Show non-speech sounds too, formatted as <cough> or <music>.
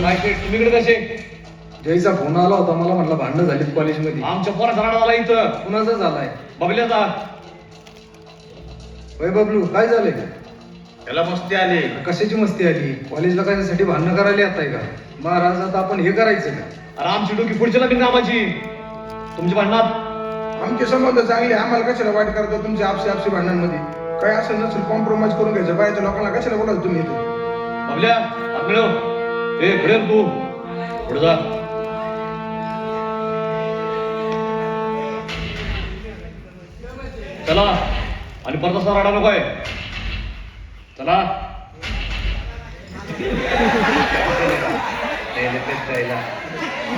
नाही काय कसे जयचा फोन आला होता मला म्हटलं भांडण झाली कॉलेजमध्ये आमच्या पोराचा राडा झाला इथं. कुणाचा झालाय? बबल्याचा वय बबलू काय झालंय? त्याला मस्ती आली. कशाची मस्ती आली? कॉलेजला कशासाठी भांडण करायला येत आहे का महाराज आता आपण हे करायचं का? अरे आमची डोकी पुढच्या लग्न कामाची तुमच्या भांडणात आमचे संबंध चांगले आम्हाला कशाला वाईट करता तुमच्या आपसी आपसी भांडणांमध्ये? काय असं नसेल कॉम्प्रोमाइज करून घ्यायचं. बाहेरच्या लोकांना कशाला बोलाल तुम्ही इथे? बबल्या ए तू. पुढे जा. चला. आणि परत असा रडा नकोय. चला. <laughs> <laughs>